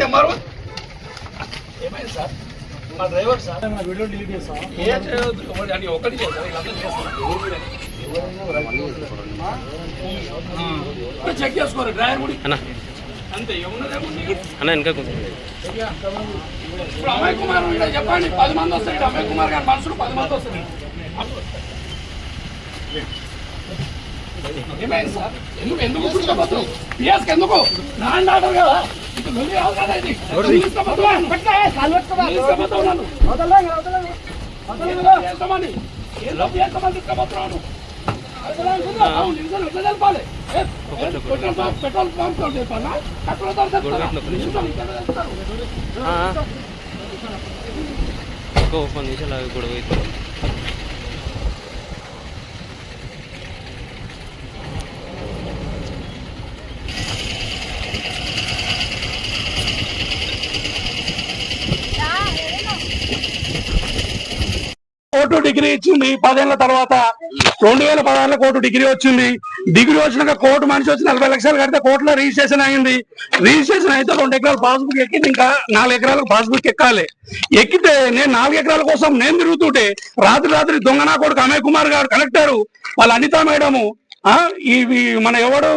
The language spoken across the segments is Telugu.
నెంబర్ ఏమైంది సార్? మా డ్రైవర్ సార్. నా వీడియో డిలీట్ చేస్తాం. ఏ చేయొద్దు అంటే ఒకటి చేస్తారు వీళ్ళందరూ చేస్తారు. చెక్ చేసుకోరు డ్రైవర్ కూడా. అంతే అన్న ఇంకా కొంచెం ఇప్పుడు అమ్మాయి కుమార్ ఇక్కడ చెప్పండి. పది మంది వస్తారు అమ్మాయి కుమార్ గారు మనుషులు పది మంది వస్తారు. ఎందుకు ఎందుకు తీసుకుపోతారు పిఎస్కి ఎందుకు నాన్ ఆర్డర్ కదా ఇప్పుడు నువ్వు కాదు కదా ఇది తీసుకుపోతావా? తీసుకుపోతావు నన్ను. చేస్తామని. ఏందో చేస్తామని తీసుకుపోతున్నావు నువ్వు. అవును, నిమిషాలు ఎట్లా తెలపాలి? ఏ, ఏ, పెట్రోల్ పంప్- పెట్రోల్ పంప్తో తెలపాలా? పెట్రోల్తో తెలపాలా? నిమిషాలు ఇక్కడ తెలుపుతారు. ఆ, ఆ. ఇంకో పది నిమిషాలు ఆగి గొడవ అవుతుంది కోర్టు డిగ్రీ ఇచ్చింది. పదేళ్ళ తర్వాత రెండు వేల పదహారులో కోర్టు డిగ్రీ వచ్చింది. డిగ్రీ వచ్చినాక కోర్టు మనిషి వచ్చి నలభై లక్షలు కడితే కోర్టులో రిజిస్ట్రేషన్ అయింది. రిజిస్ట్రేషన్ అయితే రెండు ఎకరాల పాస్బుక్ ఎక్కింది ఇంకా నాలుగు ఎకరాలకు పాస్బుక్ ఎక్కాలి. ఎక్కితే నేను నాలుగు ఎకరాల కోసం నేను తిరుగుతుంటే రాత్రి రాత్రి దొంగనా కొడుకు అమయ్ కుమార్ గారు కలెక్టర్ వాళ్ళ అనిత మేడము ఆ, మన ఎవడు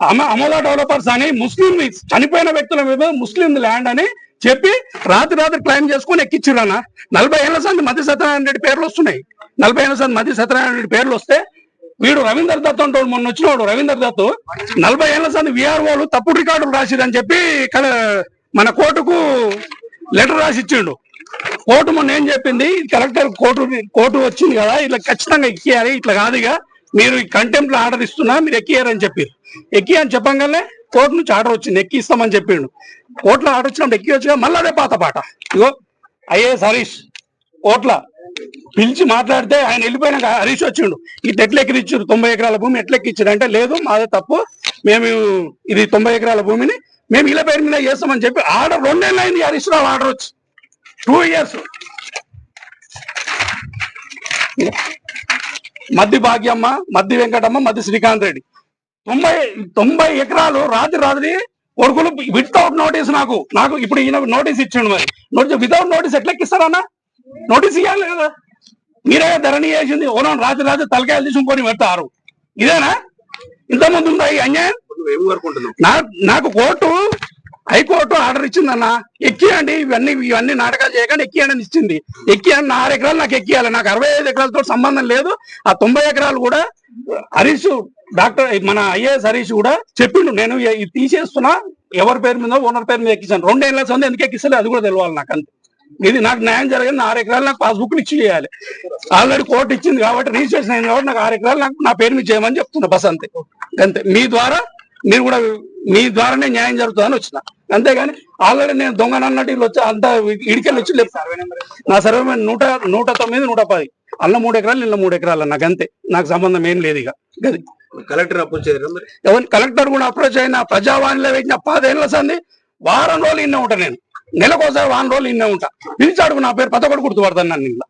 అమ అమోదా డెవలపర్స్ అని ముస్లిం చనిపోయిన వ్యక్తుల మీద ముస్లిం ల్యాండ్ అని చెప్పి రాత్రి రాత్రి క్లైమ్ చేసుకుని ఎక్కిచ్చిరన్న నలభై ఏళ్ళ సంది మధ్య సత్యనారాయణ రెడ్డి పేర్లు వస్తున్నాయి. నలభై ఏళ్ళ సంది మధ్య సత్యనారాయణ రెడ్డి పేర్లు వస్తే వీడు రవీందర్ దత్ అంటాడు మొన్న వచ్చినవాడు రవీందర్ దత్. నలభై ఏళ్ళ సంది విఆర్ఓలు తప్పుడు రికార్డులు రాసిరని చెప్పి మన కోర్టుకు లెటర్ రాసి ఇచ్చిండు కోర్టు మొన్న ఏం చెప్పింది? కలెక్టర్ కోర్టు కోర్టు వచ్చింది కదా ఇట్లా ఖచ్చితంగా ఎక్కియాలి ఇట్లా కాదుగా మీరు ఈ కంటెంప్ట్ ఆర్డర్ ఇస్తున్నా మీరు ఎక్కియారని చెప్పారు. ఎక్కి అని చెప్పంగానే కోర్టు నుంచి ఆర్డర్ వచ్చింది ఎక్కిస్తామని చెప్పిండు. కోర్టులో ఆర్డర్ వచ్చినప్పుడు ఎక్కి వచ్చి మళ్ళీ అదే పాత పాట. ఇగో ఐఏఎస్ హరీష్ కోట్ల పిలిచి మాట్లాడితే ఆయన వెళ్ళిపోయినాక హరీష్ వచ్చిండు. ఇది ఎట్లా ఎక్కిరిచ్చారు తొంభై ఎకరాల భూమి ఎట్లా ఎక్కిచ్చారు అంటే లేదు మాదే తప్పు. మేము ఇది తొంభై ఎకరాల భూమిని మేము ఇలా పేరు మీద చేస్తామని చెప్పి ఆర్డర్ రెండేళ్ళు అయింది హరీష్ రావు ఆర్డర్ వచ్చి. Two years Maddi Bhagyamma Maddi Venkatamma Maddi Srikanth Reddy. తొంభై తొంభై ఎకరాలు రాత్రి రాత్రి కొడుకులు వితౌట్ నోటీస్ నాకు. నాకు ఇప్పుడు ఈయన నోటీస్ ఇచ్చిండు మరి. నోటీస్ వితౌట్ నోటీస్ ఎట్లా ఎక్కిస్తారన్నా నోటీస్ ఇవ్వాలి కదా. మీరే ధరణి చేసింది. ఓనో రాత్రి రాత్రి తలకాయలు తీసుకొని పెడతారు. ఇదేనా? ఇంత ముందు ఉందా ఈ అన్యాయం? నా- నాకు కోర్టు హైకోర్టు ఆర్డర్ ఇచ్చిందన్న ఎక్కియండి ఇవన్నీ ఇవన్నీ నాటకాలు చేయకుండా ఎక్కియండి అని ఇచ్చింది. ఎక్కియండి నా ఆరు ఎకరాలు నాకు ఎక్కియాలి. నాకు అరవై ఐదు ఎకరాలతో సంబంధం లేదు. ఆ తొంభై ఎకరాలు కూడా హరీష్ డాక్టర్ మన ఐఏఎస్ హరీష్ కూడా చెప్పిండు. నేను ఇది తీసేస్తున్నా. ఎవరి పేరు మీద ఓనర్ పేరు మీద ఎక్కించాను రెండేళ్ళ సంది ఎందుకు ఎక్కిస్తలేదు అది కూడా తెలియాలి నాకు అంతే. ఇది నాకు న్యాయం జరిగింది. ఆరు ఎకరాలు నాకు పాస్బుక్ ఇచ్చి చేయాలి. ఆల్రెడీ కోర్టు ఇచ్చింది కాబట్టి రిజిస్ట్రేషన్ అయింది కాబట్టి నాకు ఆరు ఎకరాలు నాకు నా పేరు మీద చేయమని చెప్తున్నా. బస్ అంతే. అంతే. మీ ద్వారా మీరు కూడా మీ ద్వారానే న్యాయం జరుగుతుందని వచ్చిన. అంతేగాని ఆల్రెడీ నేను దొంగన అన్నట్టు వీళ్ళు వచ్చి అంతా ఇడికెళ్ళి వచ్చి లేపు. నా సర్వే నూట నూట తొమ్మిది నూట పది. అల్ల మూడు ఎకరాలు ఇళ్ళ మూడు ఎకరాలు నాకు అంతే నాకు సంబంధం ఏం లేదు ఇక. గది. కలెక్టర్ అప్రోచ్ ఎవరి కలెక్టర్ కూడా అప్రోచ్ అయినా ప్రజావాణిలో పెట్టిన పదేళ్ళ సంది వారం రోజులు ఇన్నే ఉంటా నేను. నెలకోసారి వారం రోజులు ఇన్నే ఉంటా. పిలిచాడుకు నా పేరు పతకొడు గుర్తుపడతాను నన్ను ఇంట్లో.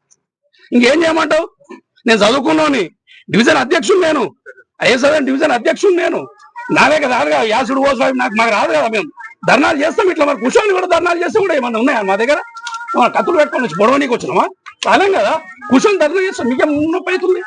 ఇంకేం చేయమంటావు? నేను చదువుకున్నాను. డివిజన్ అధ్యక్షుడు నేను. ఐఎస్ఐ డివిజన్ అధ్యక్షుడు నేను. నాదే కదా రాదు కదా యాసుడు నాకు మాకు రాదు కదా మేము. ధర్నాలు చేస్తాం ఇట్లా మరి కుషాన్ని కూడా ధర్నాలు చేస్తే కూడా ఏమన్నా ఉన్నాయా మా దగ్గర? మన కత్తులు పెట్టుకొని వచ్చి పొడవనీకి వచ్చినామా? చాలా కదా. కుషాన్ని ధర్నా చేస్తాం. మీకేం నొప్పి అవుతుంది